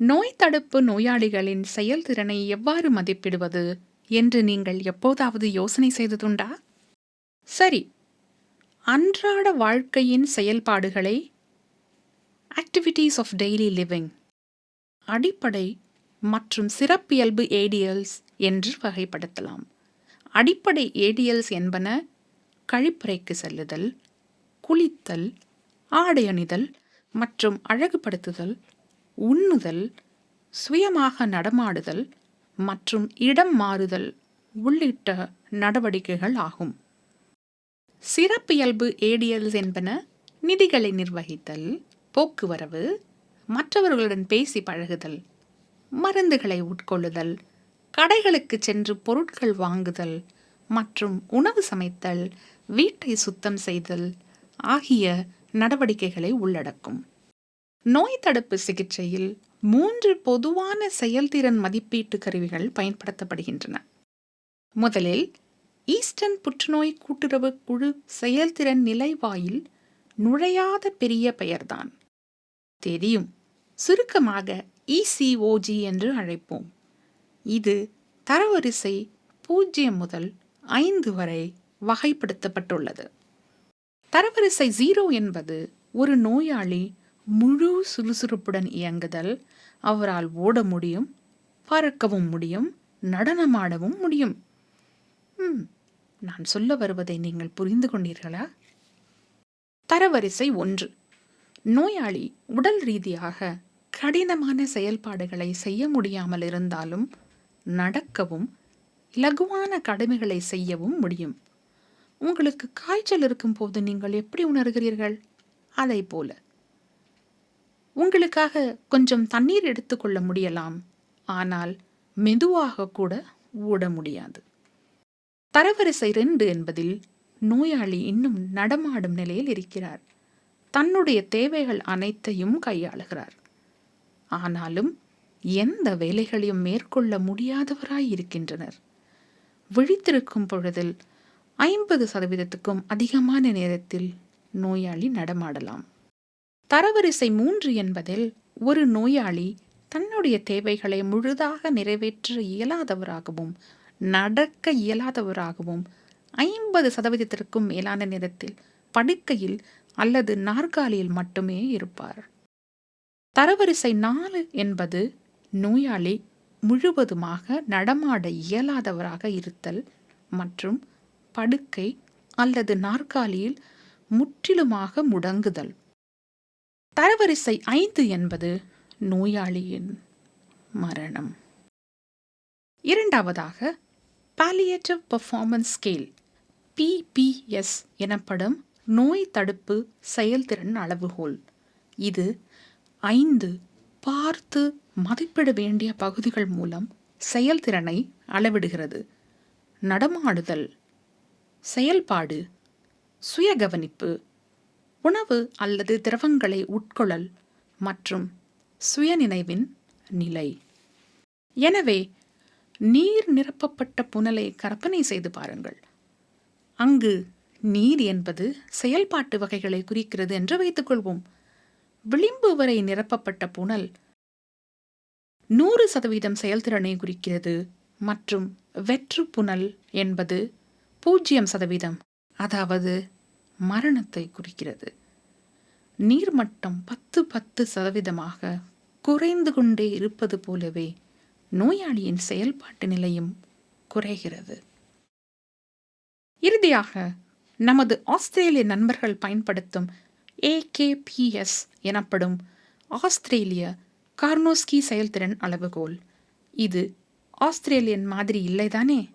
நோய் தடுப்பு நோயாளிகளின் செயல்திறனை எவ்வாறு மதிப்பிடுவது என்று நீங்கள் எப்போதாவது யோசனை செய்ததுண்டா? சரி. அன்றாட வாழ்க்கையின் செயல்பாடுகளை ஆக்டிவிட்டீஸ் ஆஃப் டெய்லி லிவிங் அடிப்படை மற்றும் சிறப்பியல்பு ஏடிஎல்ஸ் என்று வகைப்படுத்தலாம். அடிப்படை ஏடிஎல்ஸ் என்பன கழிப்பறைக்கு செல்லுதல் குளித்தல் ஆடை அணிதல் மற்றும் அழகுபடுத்துதல் உண்ணுதல் சுயமாக நடமாடுதல் மற்றும் இடம் மாறுதல் உள்ளிட்ட நடவடிக்கைகள் ஆகும். சிறப்பியல்பு ஏடிஎல்ஸ் என்பன நிதிகளை நிர்வகித்தல் போக்குவரவு மற்றவர்களுடன் பேசி பழகுதல் மருந்துகளை உட்கொள்ளுதல் கடைகளுக்கு சென்று பொருட்கள் வாங்குதல் மற்றும் உணவு சமைத்தல் வீட்டை சுத்தம் செய்தல் ஆகிய நடவடிக்கைகளை உள்ளடக்கும். நோய் தடுப்பு சிகிச்சையில் மூன்று பொதுவான செயல்திறன் மதிப்பீட்டு கருவிகள் பயன்படுத்தப்படுகின்றன. முதலில் ஈஸ்டர்ன் புற்றுநோய் கூட்டுறவு குழு செயல்திறன் நிலைவாயில் நுழையாத பெரிய பெயர்தான். தெரியும் சுருக்கமாக இசிஓஜி என்று அழைப்போம். இது தரவரிசை பூஜ்ஜியம் முதல் ஐந்து வரை வகைப்படுத்தப்பட்டுள்ளது. தரவரிசை ஜீரோ என்பது ஒரு நோயாளி முழு சுறுசுறுப்புடன் இயங்குதல் அவரால் ஓட முடியும் பறக்கவும் முடியும் நடனமாடவும் முடியும். ம், நான் சொல்ல வருவதை நீங்கள் புரிந்து கொண்டீர்களா? தரவரிசை ஒன்று. நோயாளி உடல் ரீதியாக கடினமான செயல்பாடுகளை செய்ய முடியாமல் இருந்தாலும் நடக்கவும் இலகுவான கடமைகளை செய்யவும் முடியும். உங்களுக்கு காய்ச்சல் இருக்கும்போது நீங்கள் எப்படி உணர்கிறீர்கள்? அதை போல. உங்களுக்காக கொஞ்சம் தண்ணீர் எடுத்துக்கொள்ள முடியலாம். ஆனால் மெதுவாக கூட ஓட முடியாது. தரவரிசை ரெண்டு என்பதில் நோயாளி இன்னும் நடமாடும் நிலையில் இருக்கிறார். தன்னுடைய தேவைகள் அனைத்தையும் கையாளுகிறார். ஆனாலும் எந்த வேலைகளையும் மேற்கொள்ள முடியாதவராய் இருக்கின்றனர். விழித்திருக்கும் பொழுதில் ஐம்பது சதவீதத்துக்கும் அதிகமான நேரத்தில் நோயாளி நடமாடலாம். தரவரிசை மூன்று என்பதில் ஒரு நோயாளி தன்னுடைய தேவைகளை முழுதாக நிறைவேற்ற இயலாதவராகவும் நடக்க இயலாதவராகவும் ஐம்பது சதவீதத்திற்கும் மேலான நேரத்தில் படுக்கையில் அல்லது நாற்காலியில் மட்டுமே இருப்பார். தரவரிசை நாலு என்பது நோயாளி முழுவதுமாக நடமாட இயலாதவராக இருத்தல் மற்றும் படுக்கை அல்லது நாற்காலியில் முற்றிலுமாக முடங்குதல். தரவரிசை ஐந்து என்பது நோயாளியின் மரணம். இரண்டாவதாக பாலியேட்டிவ் பர்ஃபார்மன்ஸ் ஸ்கேல் பிபிஎஸ் எனப்படும் நோய் தடுப்பு செயல்திறன் அளவுகோல். இது ஐந்து பார்த்து மதிப்பிட வேண்டிய பகுதிகள் மூலம் செயல்திறனை அளவிடுகிறது. நடமாடுதல் செயல்பாடு சுயகவனிப்பு உணவு அல்லது திரவங்களை உட்கொள்ளல் மற்றும் சுயநினைவின் நிலை. எனவே நீர் நிரப்பப்பட்ட புனலை கற்பனை செய்து பாருங்கள். அங்கு நீர் என்பது செயல்பாட்டு வகைகளை குறிக்கிறது என்று வைத்துக்கொள்வோம் விளிம்பு வரை நிரப்பப்பட்ட புனல் நூறு சதவீதம் செயல்திறனை குறிக்கிறது மற்றும் வெற்று புனல் என்பது பூஜ்ஜியம் சதவீதம் அதாவது மரணத்தை குறிக்கிறது. நீர்மட்டம் பத்து பத்து சதவீதமாக குறைந்து கொண்டே இருப்பது போலவே நோயாளியின் செயல்பாட்டு நிலையும் குறைகிறது. இறுதியாக நமது ஆஸ்திரேலிய நண்பர்கள் பயன்படுத்தும் ஏகேபிஎஸ் எனப்படும் ஆஸ்திரேலிய கார்னோஸ்கி செயல்திறன் அளவுகோல். இது ஆஸ்திரேலியன் மாதிரி இல்லைதானே?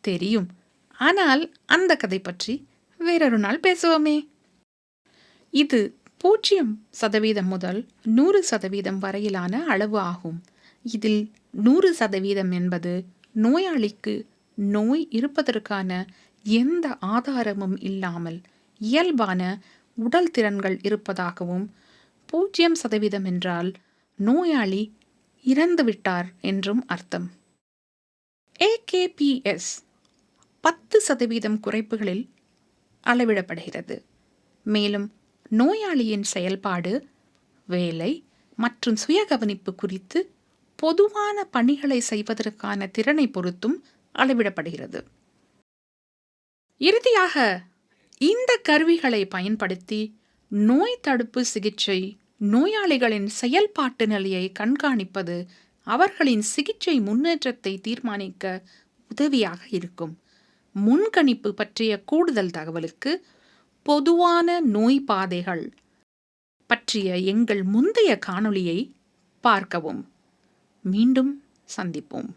தெரியும். ஆனால் அந்த கதை பற்றி வேறொரு நாள் பேசுவோமே. இது பூஜ்ஜியம் சதவீதம் முதல் நூறு சதவீதம் வரையிலான அளவு ஆகும். இதில் நூறு சதவீதம் என்பது நோயாளிக்கு நோய் இருப்பதற்கான எந்த ஆதாரமும் இல்லாமல் இயல்பான உடல் திறன்கள் இருப்பதாகவும் பூஜ்ஜியம் சதவீதம் என்றால் நோயாளி இறந்துவிட்டார் என்றும் அர்த்தம். ஏகேபிஎஸ் பத்து சதவீதம் குறைப்புகளில் அளவிடப்படுகிறது. மேலும் நோயாளியின் செயல்பாடு வேலை மற்றும் சுயகவனிப்பு குறித்து பொதுவான பணிகளை செய்வதற்கான திறனை பொறுத்தும் அளவிடப்படுகிறது. இறுதியாக இந்த கருவிகளை பயன்படுத்தி நோய் தடுப்பு சிகிச்சை நோயாளிகளின் செயல்பாட்டு நிலையை கண்காணிப்பது அவர்களின் சிகிச்சை முன்னேற்றத்தை தீர்மானிக்க உதவியாக இருக்கும். முன்கணிப்பு பற்றிய கூடுதல் தகவலுக்கு பொதுவான நோய் பாதைகள் பற்றிய எங்கள் முந்தைய காணொளியை பார்க்கவும். மீண்டும் சந்திப்போம்.